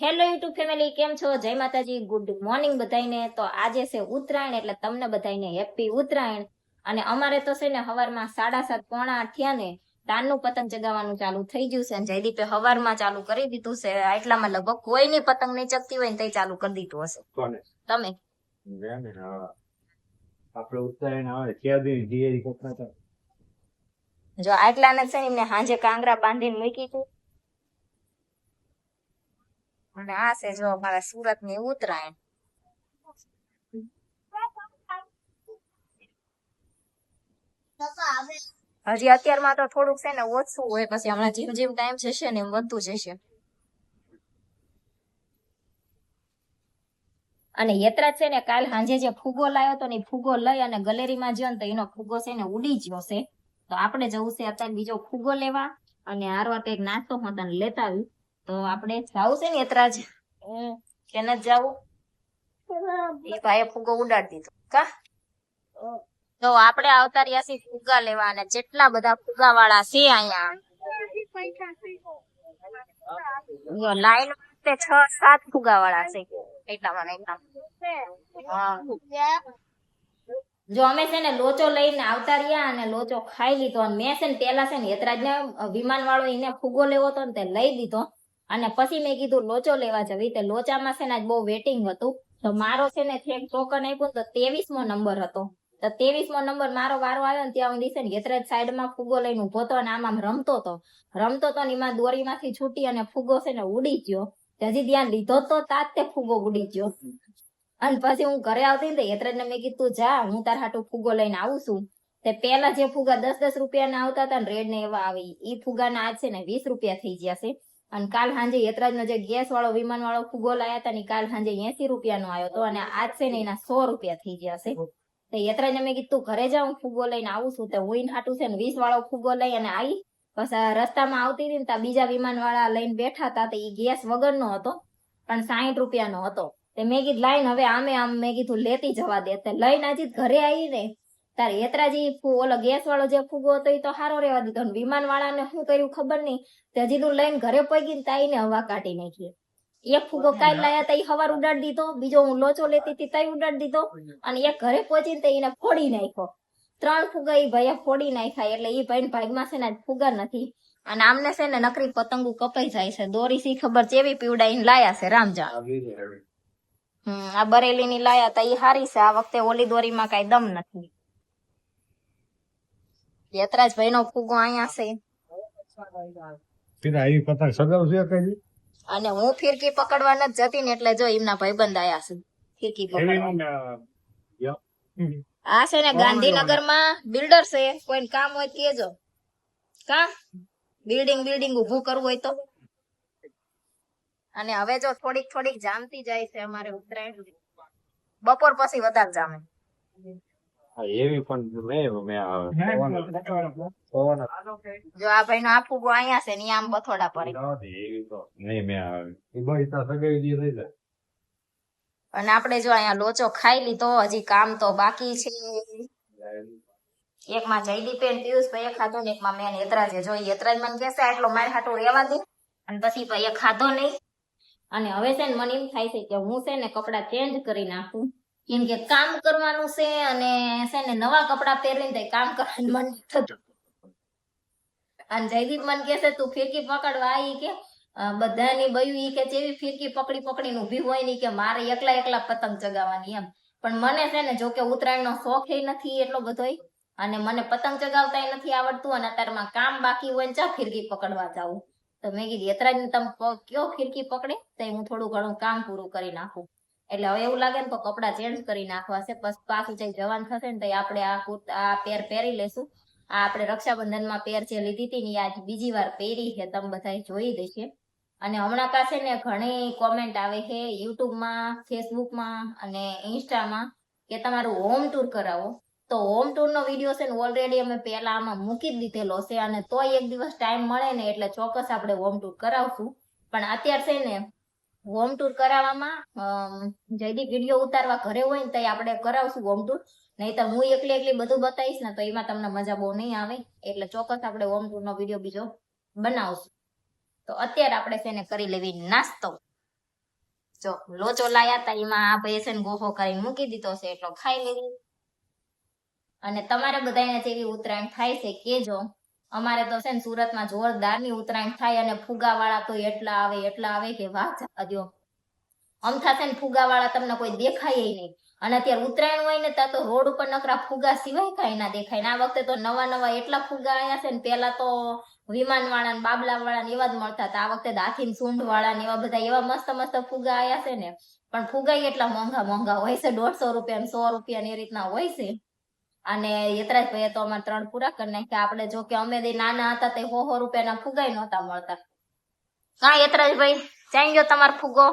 Hello YouTube family કેમ છો? જય માતાજી ગુડ મોર્નિંગ બધાઈને તો આજે છે ઉત્તરાયણ એટલે તમને બધાને હેપી ઉત્તરાયણ. અને અમારે તો છે ને હવારમાં સાડા સાત પોણા આઠ્યા ને તાનનું પતંગ ચગાવવાનું ચાલુ થઈ ગયું છે. અને જયદીપે હવારમાં ચાલુ કરી દીધું છે. એટલામાં લગભગ કોઈની પતંગ નહીં ચગતી હોય ને તે ચાલુ કરી દીધું હશે. તમે. આપણે ઉત્તરાયણ આવે ત્યાં. જો આટલાને છે ને એમને હાંજે કાંગરા બાંધીને મૂકી હતું અને આ છે જો અમારા સુરત હજી અત્યારમાં તો થોડુંક છે ને ઓછું હોય પછી હમણાં જેમ જેમ ટાઈમ જશે ને એમ વધતું જશે અને યત્રા છે ને કાલ સાંજે જે ફૂગો લાવ્યો તો ને ફૂગો લઈ અને ગલેરીમાં જ્યો તો એનો ફૂગો છે ને ઉડી ગયો છે તો આપણે જવું છે અત્યારે બીજો ફૂગો લેવા અને હારવાર કંઈક નાસ્તો હું તને લેતા આવી તો આપણે જવું છે ને યત્રાજ? હમ, કે નથી જવું એ ભાઈએ ફુગો ઉડાડી દીધો. કા? તો આપણે આવતા રહ્યા છીએ ફુગા લેવા અને જેટલા બધા ફુગા વાળા છે અહીંયા. લાઈન તે છ સાત ફુગા વાળા છે. એટલામાં એટલા જો અમે છે ને લોચો લઈને આવતા રહ્યા અને લોચો ખાઈ લીધો. અને મેં છે ને પેલા છે ને યતરાજ ને વિમાન વાળો એને ફુગો લેવો હતો ને તે લઈ દીધો અને પછી મેં કીધું, લોચો લેવા જવી. તે લોચામાં છે ને બહુ વેટિંગ હતું. તો મારો છે ને થેક ટોકન આપ્યું ને તો ત્રેવીસમો નંબર હતો. તો ત્રેવીસમો નંબર મારો વારો આવ્યો ને ત્યાં હું ને યતરાજ સાઈડમાં ફુગો લઈને ઊભો હતો આમ આમ રમતો હતો. રમતો હતો ને એમાં દોરીમાંથી છૂટી અને ફુગો છે ને ઉડી ગયો. હજી ત્યાં લીધો તો તાજ તે ફુગો ઉડી ગયો. અને પછી હું ઘરે આવતી ને તો યતરાજને મેં કીધું, જા, હું તાર હાટું ફુગો લઈને આવું છું. તે પેલા જે ફુગા દસ દસ રૂપિયાના આવતા હતા ને રેડ ને એવા આવી. ઈ ફુગાના આજ છે ને વીસ રૂપિયા થઈ ગયા છે. અને કાલ સાંજે યતરાજનો જે ગેસ વાળો વિમાન વાળો ફુગો લાયા હતા ને કાલ સાંજે એસી રૂપિયાનો આવ્યો હતો અને આજ છે ને એના સો રૂપિયા થઈ ગયા છે. તો યતરાજ મેં કીધું ઘરે જાઉં ફુગો લઈને આવું છું. તો હું હાટું છે ને વીસ વાળો ફુગો લઈ અને આવી બસ આ રસ્તામાં આવતી હતી ને ત્યાં બીજા વિમાન વાળા લઈને બેઠા હતા તો એ ગેસ વગરનો હતો પણ સાહીઠ રૂપિયાનો હતો. તે મેં કીધું લાઈન હવે આમે આમ મેં કીધું લેતી જવા દે. તે લઈને આજે ઘરે આવી ને તારે યતરાજી ઓલો ગેસ વાળો જે ફુગો હતો એ તો હારો રહેવા દીધો ને વિમાન વાળાને શું કર્યું ખબર નહીં તે હજી લઈને ઘરે પગી ને તાઈને હવા કાઢી નાખી. એક ફુગો કાલ લાયા તા હવાર ઉડાડી દીધો. બીજો હું લોચો લેતી હતી તઈ ઉડાડી દીધો. અને એક ઘરે પહોંચીને તે એને ફોડી નાખ્યો. ત્રણ ફુગા એ ભાઈએ ફોડી નાખ્યા એટલે એ ભાઈ ભાગમાં છે ને ફુગા નથી. અને આમને છે ને નકરી પતંગો કપાઈ જાય છે. દોરી સી ખબર ચેવી પીવડાઈને લાયા છે રામજા. હમ આ બરેલી ની લાયા તા એ હારી છે. આ વખતે ઓલી દોરીમાં કઈ દમ નથી. યતરાજ ભાઈ નો ફુગો અહીંયા છે. પેલા આવી પતંગ સગાવશે કઈ અને હું ફિરકી પકડવા નથી જતી ને એટલે જો એમના ભાઈબંધ આયા છે ફિરકી પકડવા. આ છે ને ગાંધીનગરમાં બિલ્ડર છે કોઈ કામ હોય કેજો કા? બિલ્ડિંગ બિલ્ડિંગ ઉભું કરવું હોય તો. અને હવે જો થોડીક થોડીક જામતી જાય છે અમારે ઉત્તરાયણ બપોર પછી વધારે જામે. એવી પણ મેં મેં આવે. પવન- જો આ ભાઈ નો આ ગો અહીંયા છે ને આમ બથોડા પડે. એવી તો નહીં મેં આવે. એ ભાઈ ત્યાં સગાઈ દી થઈ જાય. અને આપણે જો અહીંયા લોચો ખાઈ લીધો હજી કામ તો બાકી છે. એકમાં એન પિયુષ ભાઈ ખાધો ને એકમાં મેં યતરાજે. જો યતરાજ મને કહેશે આટલો મારે હાટું રહેવા દે. અને પછી ભાઈ ખાધો નહીં. અને હવે છે ને મને એમ થાય છે કે હું છે ને કપડા ચેન્જ કરી નાખું. કેમ કે કામ કરવાનું છે અને છે ને નવા કપડા પહેરીને કામ કરવાનું મન થતું. અને જયદીપ મને છે તું ફિરકી પકડવા આવી કે? બધાની બયું ઈ કે જેવી ફિરકી પકડી પકડીને ઊભી હોયની કે મારે એકલા એકલા પતંગ ચગાવવાની એમ. પણ મને છે ને જોકે ઉત્તરાયણ ઉત્તરાયણનો શોખ નથી એટલો બધોય અને મને પતંગ ચગાવતા નથી આવડતું અને અત્યારમાં કામ બાકી હોય ને ચા ફિરકી પકડવા જાવું તો મેં કીધું યતરાજને તમે કયો ફિરકી પકડે? તો હું થોડું ઘણું કામ પૂરું કરી નાખું. એટલે હવે એવું લાગે ને તો કપડાં ચેન્જ કરી નાખવા છે, પછી પાછું જઈ જવાન થશે ને તો આપણે આ કુર્તા, આ પેર પહેરી લેશું. આ આપણે રક્ષાબંધનમાં પેર જે લીધી હતી ને આજ બીજી વાર પહેરી છે, તમે બધા જોઈ દેશે અને હમણાં પાસે ને ઘણી કોમેન્ટ આવે છે, યુટ્યુબમાં ફેસબુકમાં અને ઇન્સ્ટામાં કે તમારું હોમ ટૂર કરાવો. તો હોમ ટૂર નો વીડિયો છે ને ઓલરેડી અમે પહેલા આમાં મૂકી જ દીધેલો છે અને તોય એક દિવસ ટાઈમ મળે ને એટલે ચોક્કસ આપણે હોમ ટૂર કરાવશું. પણ અત્યારે છે ને હોમ ટૂર કરાવવામાં જયદીપ વીડિયો ઉતારવા ઘરે હોય ને તો આપણે કરાવશું હોમ ટૂર નહીં તો હું એકલી એકલી બધું બતાવીશ ને તો એમાં તમને મજા બહુ નહીં આવે. એટલે ચોક્કસ આપણે હોમ ટૂર નો વીડિયો બીજો બનાવશું. તો અત્યારે આપણે છે ને કરી લેવી નાસ્તો. જો, લોચો લાયા તા, એમાં આ ભાઈ છે ને ગોહો કરીને મૂકી દીધો છે, એટલો ખાઈ લેવી અને તમારે બધાને જેવી ઉત્તરાયણ થાય છે કેજો અમારે તો છે ને સુરતમાં જોરદારની ઉત્તરાયણ થાય અને ફુગાવાળા તો એટલા આવે એટલા આવે કે વાહ જવા આમ છે ને ફુગાવાળા તમને કોઈ દેખાય નહીં. અને અત્યારે ઉત્તરાયણ હોય ને ત્યાં તો રોડ ઉપર નકરા ફુગા સિવાય કાંઈ ના દેખાય. આ વખતે તો નવા નવા એટલા ફુગા આવ્યા છે ને પેલા તો વિમાન વાળા ને બાબલા વાળા ને એવા જ મળતા હતા. આ વખતે દાખીન સૂંઢ વાળા ને એવા બધા એવા મસ્ત મસ્ત ફુગા આવ્યા છે ને. પણ ફુગા એટલા મોંઘા મોંઘા હોય છે. દોઢસો રૂપિયા સો રૂપિયા ને એ રીતના હોય છે. અને યતરાજ ભાઈએ તો અમારે ત્રણ પૂરા કરી નાખ્યા. આપણે જો કે અમે નાના હતા તે હો હો રૂપિયાના ફુગાઈ નહોતા મળતા. હા, યતરાજ ભાઈ ચાઈ ગયો તમારો ફુગો?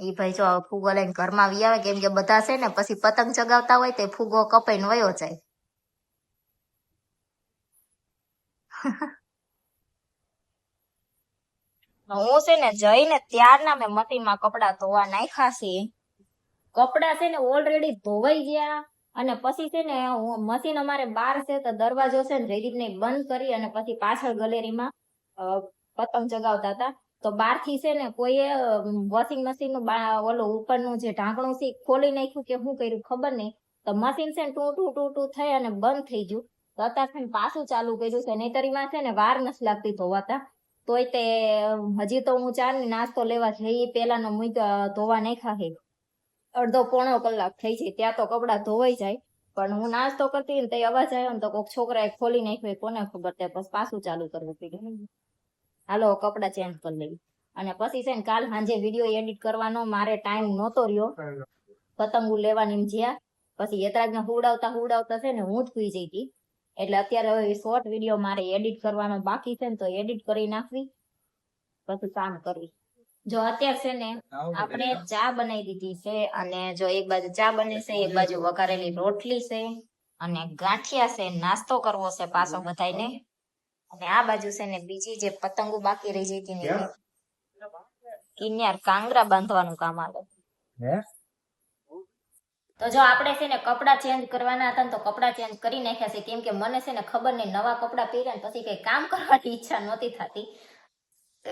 ઈ ભાઈ જો ફુગો લઈને ઘરમાં આવી આવે કેમ કે બધા છે ને પછી પતંગ ચગાવતા હોય તે ફુગો કપાઈને વયો જાય. હું છે ને જઈને ત્યારના મેં મટીમાં કપડા ધોવા નાખ્યા છે. કપડા છે ને ઓલરેડી ધોવાઈ ગયા. અને પછી છે ને મશીન અમારે બાર છે તો દરવાજો છે ને જયદીપને બંધ કરી અને પછી પાછળ ગલેરીમાં પતંગ ચગાવતા હતા. તો બહારથી છે ને કોઈએ વોશિંગ મશીનનું ઓલું ઉપરનું જે ઢાંકણું છે ખોલી નાખ્યું કે શું કર્યું ખબર નહીં. તો મશીન છે ને ટુ ટુ ટુ થઈ અને બંધ થઈ ગયું. તો અત્યારે છે ને પાછું ચાલુ કર્યું છે. નેતરીમાં છે ને વાર નથી લાગતી ધોવાતા. તોય તે, હજી તો હું ચાર નાસ્તો લેવા જઈ પેલાનો મૂક ધોવા નાખ્યા છે. અડધો પોણો કલાક થઈ જાય, ત્યાં તો કપડાં ધોવાઈ જાય. પણ હું નાસ્તો કરતી ને તે અવાજ આવ્યો ને તો કોઈક છોકરાએ ખોલી નાખ્યો કોને ખબર? તે પછી પાછું ચાલુ કરવું પડ્યું. હાલો કપડાં ચેન્જ કરી લેવી અને પછી છે ને કાલ સાંજે વીડિયો એડિટ કરવાનો, મારે ટાઈમ નહોતો રહ્યો. પતંગો લેવાની જ્યાં. પછી યતરાજને હુડાવતા હુડાવતા છે ને હું જ સુઈ જઈ એટલે અત્યારે હવે શોર્ટ વીડિયો મારે એડિટ કરવાનો બાકી છે ને તો એડિટ કરી નાખવી. પછી કામ કરવી જો અત્યારે છે ને આપણે ચા બનાવી દીધી છે અને જો એક બાજુ ચા બને છે એક બાજુ વઘારેલી રોટલી છે અને ગાંઠિયા છે નાસ્તો કરવો છે પાછો બધાને અને આ બાજુ છે ને બીજી જે પતંગો બાકી રહી જતી ને કિન્યાર કાંગરા બાંધવાનું કામ આવે. તો જો આપણે છે ને કપડાં ચેન્જ કરવાના હતા ને તો કપડાં ચેન્જ કરી નાખ્યા છે. કેમ કે મને છે ને ખબર નહીં નવા કપડાં પહેર્યા ને પછી કઈ કામ કરવાની ઈચ્છા નહોતી થતી.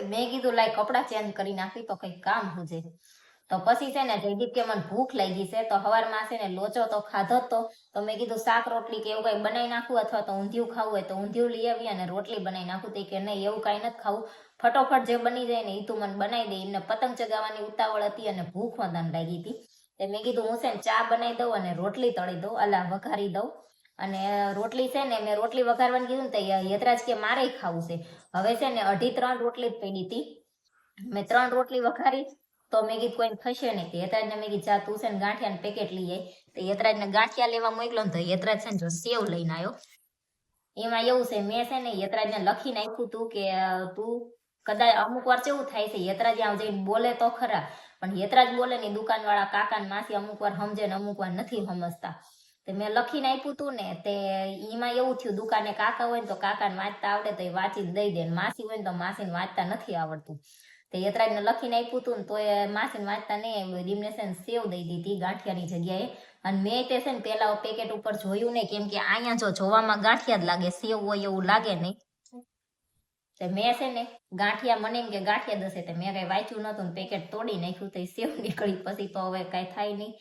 મેં કીધું, લાય, કપડાં ચેન્જ કરી નાખી, તો કઈ કામ હુજે. તો પછી છે ને જયદીપ કે મને ભૂખ લાગી છે, તો સવારમાં છે ને લોચો તો ખાધો તો. તો મેં કીધું, શાક રોટલી કે એવું કઈ બનાવી નાખું અથવા તો ઊંધિયું ખાવું હોય તો ઊંધિયું લઈ આવી અને રોટલી બનાવી નાખું. તે કે, નહીં, એવું કઈ નથી ખાવું. ફટોફટ જે બની જાય ને એ તું મને બનાવી દે. એમને પતંગ ચગાવવાની ઉતાવળ હતી અને ભૂખ વધારે લાગી હતી. તે મેં કીધું, હું છે ને ચા બનાવી દઉં અને રોટલી તળી દઉં, અલા, વઘારી દઉં. અને રોટલી છે ને મેં રોટલી વઘારવાની કીધું ને તો યતરાજ કે મારે ખાવું છે. હવે છે ને અઢી ત્રણ રોટલી જ પડી હતી. મેં ત્રણ રોટલી વઘારી તો મેં કીધું કોઈને થશે નહીં. તો યતરાજને મેં કીધું, જા, તું છે ને ગાંઠિયાનું પેકેટ લઈ આય. તો યતરાજને ગાંઠિયા લેવા મોકલો ને તો યતરાજ છે ને જો સેવ લઈને આવ્યો એમાં એવું છે, મેં છે ને યતરાજને લખી નાખ્યું તું કે તું કદાચ અમુક વાર કેવું થાય છે, યતરાજ આમ જઈને બોલે તો ખરા. પણ યતરાજ બોલે ને દુકાનવાળા કાકા ને માસી અમુક વાર સમજે ને અમુક વાર નથી સમજતા. મેં લખીને આપ્યું હતું ને, તે એમાં એવું થયું, દુકાને કાકા હોય ને તો કાકાને વાંચતા આવડે, તો એ વાંચીને દઈ દે માસી હોય ને તો માસીને વાંચતા નથી આવડતું. તે યતરાજને લખીને આપ્યું હતું ને, તો એ માસીને વાંચતા નહીં એમને છે ને સેવ દઈ દીધી ગાંઠિયાની જગ્યાએ. અને મેં તે છે ને પેલા પેકેટ ઉપર જોયું નહીં, કેમ કે અહીંયા જો જોવામાં ગાંઠિયા જ લાગે, સેવ હોય એવું લાગે નહીં. તે મેં છે ને ગાંઠિયા મને એમ કે ગાંઠિયા દસે તે મેં કઈ વાંચ્યું નતું ને પેકેટ તોડી નાખ્યું તો સેવ નીકળી, પછી તો હવે કઈ થાય નહીં.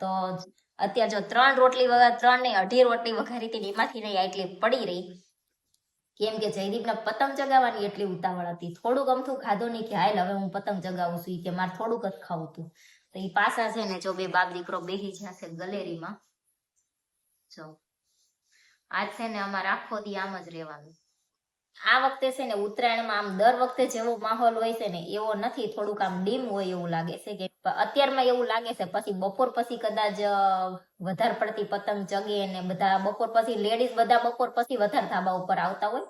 તો અત્યારે જો ત્રણ રોટલી વગર ત્રણ નહીં અઢી રોટલી વઘારી હતી એમાંથી નહીં આટલી પડી રહી. કેમ કે જયદીપને પતંગ ચગાવવાની એટલી ઉતાવળ હતી. થોડુંક અમથું ખાધું નહીં કે હાલ હવે હું પતંગ ચગાવું છું કે મારે થોડુંક જ ખાવું હતું તો એ પાછા છે ને જો બે બાપ દીકરો બેસી જ્યાં છે ગલેરીમાં. જો, આજ છે ને અમારે આખો દી આમ જ રહેવાનું. આ વખતે છે ને ઉત્તરાયણમાં આમ દર વખતે જેવો માહોલ હોય છે ને એવો નથી, થોડુંક આમ ડીમ હોય એવું લાગે છે કે અત્યારમાં એવું લાગે છે, પછી બપોર પછી કદાચ વધાર પડતી પતંગ ચગે ને બધા બપોર પછી લેડીઝ બધા બપોર પછી વધારે ધાબા ઉપર આવતા હોય.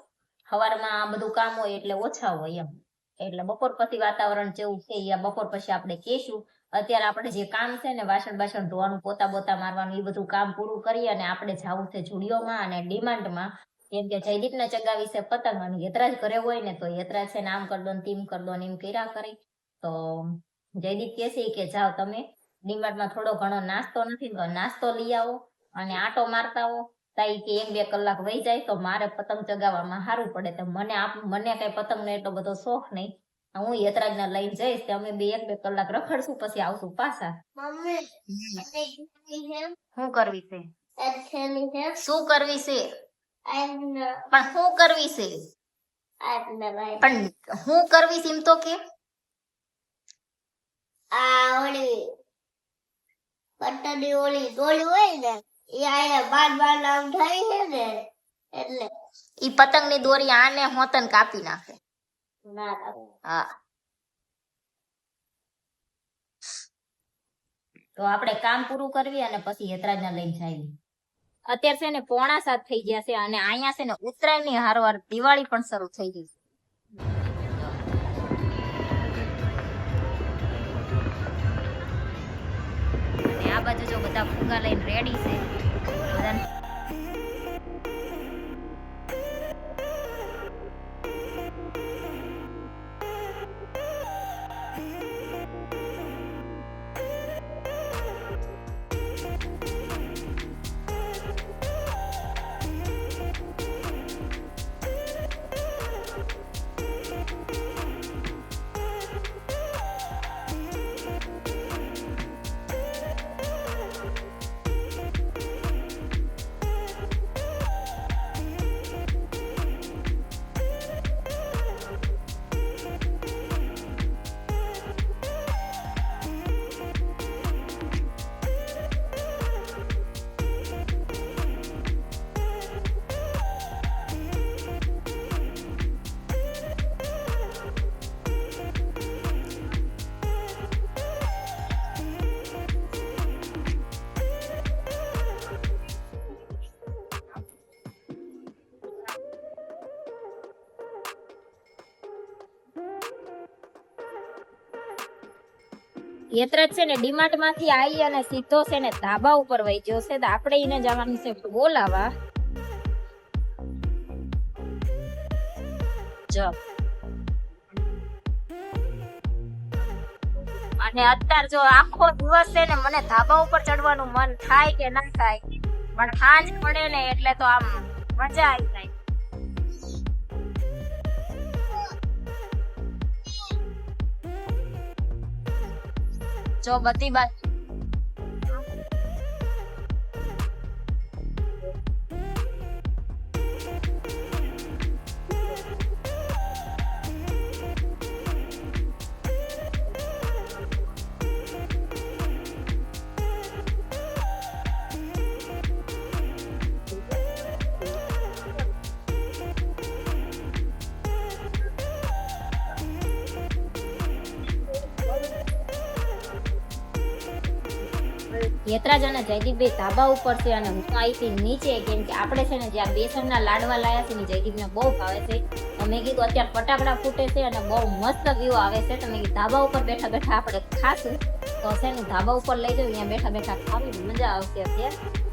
સવારમાં આ બધું કામ હોય એટલે ઓછા હોય એમ. એટલે બપોર પછી વાતાવરણ જેવું છે એ બપોર પછી આપણે કહેશું. અત્યારે આપણે જે કામ છે ને, વાસણ બાસણ ધોવાનું, પોતા બોતા મારવાનું, એ બધું કામ પૂરું કરી અને આપણે જવું છે જુડિયોમાં અને ડિમાન્ડમાં. કેમ કે જયદીપને ચગાવી છે પતંગ અને યતરાજ ઘરે હોય ને, તો યત્રા છે ને આમ કર દો ને તેમ કર ને એમ કર્યા કરે. તો જયદીપ કે છે કે જાઓ તમે. ડીમાર્ટમાં થોડો ઘણો નાસ્તો નથી નાસ્તો લઈ આવો અને આટો મારતા આવો. તાઈ કે એક બે કલાક વહી જાય તો મારે પતંગ ચગાવવામાં સારું પડે. તો મને આપ મને કઈ પતંગનો એટલો બધો શોખ નહીં. હું યતરાજને લઈને જઈશ તો અમે બે એક બે કલાક રખડશું પછી આવશું પાછા. શું કરવી છે? શું કરવી છે? પણ શું કરવી છે? પણ હું કરવી છે એમ તો કે? આ ઓલી પટ્ટાની ઓલી દોરી હોય ને એ આયા બાર બાર નામ થઈ છે ને એટલે ઈ પતંગની દોરી આને હોતન કાપી નાખે. ના ના. હા. તો આપણે કામ પૂરું કરવી અને પછી યતરાજને લઈને જાય અત્યારે છે ને પોણા સાત થઈ ગયા છે અને અહીંયા છે ને ઉત્તરાયણની હારવાર દિવાળી પણ શરૂ થઈ ગઈ છે. આ બાજુ જો બધા ફુગા લઈને રેડી છે. યતરાજ છે ને ડીમાર્ટમાંથી આવી અને સીધો છે ને ધાબા ઉપર વહી ગયો છે. તો આપણે એને જવાનું છે બોલાવા. જો. અને અત્યારે જો આખો દિવસ છે ને મને ધાબા ઉપર ચડવાનું મન થાય કે ના થાય, પણ સાંજ પડે ને એટલે તો આમ મજા આવી જાય. જો બધી બાજુ યતરાજ અને જયદીપભાઈ ધાબા ઉપર છે અને હું અહીંથી નીચે, કેમ કે આપણે છે ને જ્યાં બેસનના લાડવા લાયા છે ને જયદીપને બહુ ભાવે છે. તો મેં કીધું અત્યારે ફટાકડા ફૂટે છે અને બહુ મસ્ત વ્યૂ આવે છે. તો મેં કીધું ધાબા ઉપર બેઠા બેઠા આપણે ખાશું. તો છે ને ધાબા ઉપર લઈ જાઉં અહીંયા બેઠા બેઠા ખાવી મજા આવશે અત્યારે.